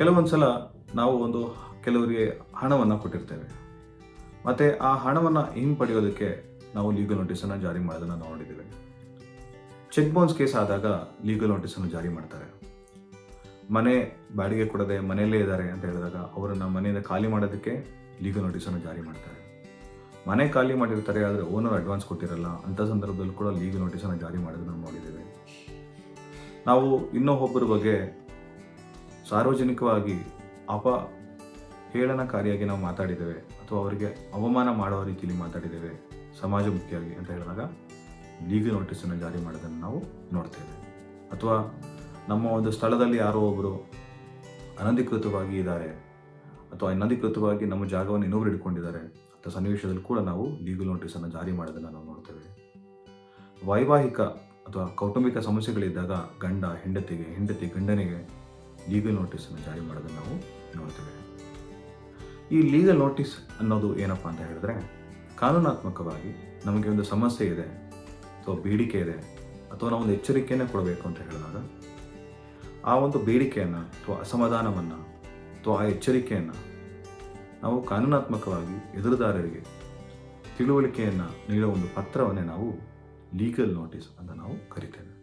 ಕೆಲವೊಂದು ಸಲ ನಾವು ಒಂದು ಕೆಲವರಿಗೆ ಹಣವನ್ನು ಕೊಟ್ಟಿರ್ತೇವೆ. ಮತ್ತು ಆ ಹಣವನ್ನು ಹಿಂಪಡೆಯೋದಕ್ಕೆ ನಾವು ಲೀಗಲ್ ನೋಟಿಸನ್ನು ಜಾರಿ ಮಾಡೋದನ್ನು ನೋಡಿದ್ದೇವೆ. ಚೆಕ್ ಬೌನ್ಸ್ ಕೇಸ್ ಆದಾಗ ಲೀಗಲ್ ನೋಟಿಸನ್ನು ಜಾರಿ ಮಾಡ್ತಾರೆ. ಮನೆ ಬಾಡಿಗೆ ಕೊಡದೆ ಮನೆಯಲ್ಲೇ ಇದ್ದಾರೆ ಅಂತ ಹೇಳಿದಾಗ ಅವರನ್ನು ಮನೆಯಿಂದ ಖಾಲಿ ಮಾಡೋದಕ್ಕೆ ಲೀಗಲ್ ನೋಟಿಸನ್ನು ಜಾರಿ ಮಾಡ್ತಾರೆ. ಮನೆ ಖಾಲಿ ಮಾಡಿರ್ತಾರೆ, ಆದರೆ ಓನರ್ ಅಡ್ವಾನ್ಸ್ ಕೊಟ್ಟಿರಲ್ಲ ಅಂಥ ಸಂದರ್ಭದಲ್ಲಿ ಕೂಡ ಲೀಗಲ್ ನೋಟಿಸನ್ನು ಜಾರಿ ಮಾಡೋದನ್ನು ನೋಡಿದ್ದೇವೆ. ನಾವು ಇನ್ನೂ ಒಬ್ಬರ ಬಗ್ಗೆ ಸಾರ್ವಜನಿಕವಾಗಿ ಅಪ ಹೇಳನಕಾರಿಯಾಗಿ ನಾವು ಮಾತಾಡಿದ್ದೇವೆ ಅಥವಾ ಅವರಿಗೆ ಅವಮಾನ ಮಾಡೋ ರೀತಿಯಲ್ಲಿ ಮಾತಾಡಿದ್ದೇವೆ ಸಮಾಜಮುಖಿಯಾಗಿ ಅಂತ ಹೇಳಿದಾಗ ಲೀಗಲ್ ನೋಟಿಸನ್ನು ಜಾರಿ ಮಾಡೋದನ್ನು ನಾವು ನೋಡ್ತೇವೆ. ಅಥವಾ ನಮ್ಮ ಒಂದು ಸ್ಥಳದಲ್ಲಿ ಯಾರೋ ಒಬ್ಬರು ಅನಧಿಕೃತವಾಗಿ ಇದ್ದಾರೆ ಅಥವಾ ಅನಧಿಕೃತವಾಗಿ ನಮ್ಮ ಜಾಗವನ್ನು ಇನ್ನೊಬ್ರು ಇಟ್ಕೊಂಡಿದ್ದಾರೆ ಅಂತ ಸನ್ನಿವೇಶದಲ್ಲಿ ಕೂಡ ನಾವು ಲೀಗಲ್ ನೋಟಿಸನ್ನು ಜಾರಿ ಮಾಡೋದನ್ನು ನಾವು ನೋಡ್ತೇವೆ. ವೈವಾಹಿಕ ಅಥವಾ ಕೌಟುಂಬಿಕ ಸಮಸ್ಯೆಗಳಿದ್ದಾಗ ಗಂಡ, ಹೆಂಡತಿಗೆ, ಹೆಂಡತಿ ಗಂಡನಿಗೆ ಲೀಗಲ್ ನೋಟಿಸನ್ನು ಜಾರಿ ಮಾಡೋದನ್ನು ನಾವು ನೋಡ್ತೇವೆ. ಈ ಲೀಗಲ್ ನೋಟಿಸ್ ಅನ್ನೋದು ಏನಪ್ಪ ಅಂತ ಹೇಳಿದ್ರೆ, ಕಾನೂನಾತ್ಮಕವಾಗಿ ನಮಗೆ ಒಂದು ಸಮಸ್ಯೆ ಇದೆ, ಅಥವಾ ಬೇಡಿಕೆ ಇದೆ, ಅಥವಾ ನಾವು ಒಂದು ಎಚ್ಚರಿಕೆಯನ್ನು ಕೊಡಬೇಕು ಅಂತ ಹೇಳಿದಾಗ, ಆ ಒಂದು ಬೇಡಿಕೆಯನ್ನು ಅಥವಾ ಅಸಮಾಧಾನವನ್ನು ಅಥವಾ ಆ ಎಚ್ಚರಿಕೆಯನ್ನು ನಾವು ಕಾನೂನಾತ್ಮಕವಾಗಿ ಎದುರುದಾರರಿಗೆ ತಿಳುವಳಿಕೆಯನ್ನು ನೀಡೋ ಒಂದು ಪತ್ರವನ್ನೇ ನಾವು ಲೀಗಲ್ ನೋಟಿಸ್ ಅಂತ ನಾವು ಕರಿತೇವೆ.